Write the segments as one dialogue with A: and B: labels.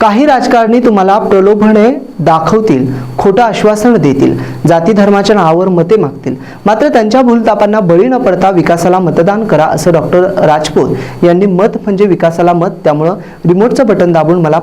A: काही राजकारणी तुम्हाला प्रलोभने दाखवतील खोटं आश्वासन देतील जाती धर्माच्या नावावर मते मागतील. मात्र त्यांच्या भूलतापांना बळी न पडता विकासाला मतदान करा असं डॉक्टर राजपूत यांनी मत म्हणजे विकासाला मत त्यामुळं रिमोटचं बटन दाबून मला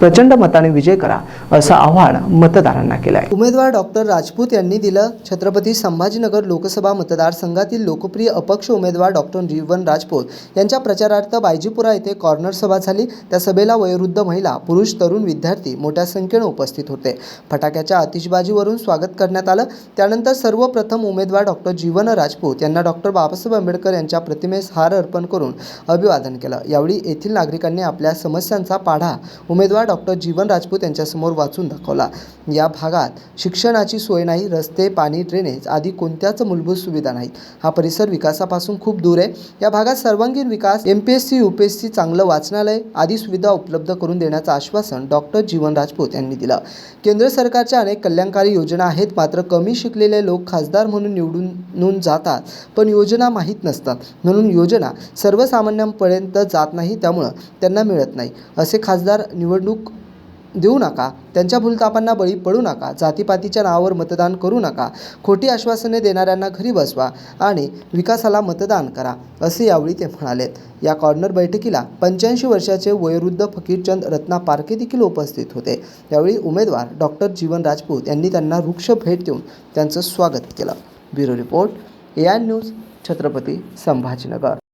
A: प्रचंड मताने विजय करा असं आव्हान मतदारांना केलं आहे उमेदवार डॉक्टर राजपूत यांनी दिलं. छत्रपती संभाजीनगर लोकसभा मतदारसंघातील लोकप्रिय अपक्ष उमेदवार डॉक्टर जीवन राजपूत यांच्या प्रचारार्थ बायजीपुरा येथे कॉर्नर सभा झाली. त्या सभेला वयोवृद्ध महिला पुरुष तरुण विद्यार्थी मोठ्या संख्येनं उपस्थित होते. फटाक्याच्या आतिषबाजीवरून स्वागत करण्यात आलं. त्यानंतर सर्वप्रथम उमेदवार डॉक्टर जीवन राजपूत यांना डॉक्टर बाबासाहेब आंबेडकर यांच्या प्रतिमेस हार अर्पण करून अभिवादन केलं. यावेळी येथील नागरिकांनी आपल्या समस्यांचा पाढा उमेदवार डॉक्टर जीवन राजपूत यांच्यासमोर वाचून दाखवला. या भागात शिक्षणाची सोय नाही रस्ते पाणी ड्रेनेज आदी कोणत्याच मूलभूत सुविधा नाहीत. हा परिसर विकासापासून खूप दूर आहे. या भागात सर्वांगीण विकास M P S C U P S C चांगलं वाचनालय आदी सुविधा उपलब्ध करून देण्याचं आश्वासन डॉक्टर जीवन राजपूत यांनी दिलं. केंद्र सरकारच्या अनेक कल्याणकारी योजना आहेत मात्र कमी शिकलेले लोक खासदार म्हणून निवडून जातात पण योजना माहीत नसतात. म्हणून योजना सर्वसामान्यांपर्यंत जात नाही त्यामुळं त्यांना मिळत नाही असे खासदार निवडणूक देऊ नका. त्यांच्या भूलतापांना बळी पडू नका. जातीपातीच्या नावावर मतदान करू नका. खोटी आश्वासने देणाऱ्यांना घरी बसवा आणि विकासाला मतदान करा असे यावेळी ते म्हणालेत या कॉर्नर बैठकीला पंच्याऐंशी वर्षाचे वयोवृद्ध फकीरचंद रत्ना पारखे देखील उपस्थित होते. यावेळी उमेदवार डॉक्टर जीवन राजपूत यांनी त्यांना वृक्ष भेट देऊन त्यांचं स्वागत केलं. Bureau report A I news Chhatrapati Sambhajinagar.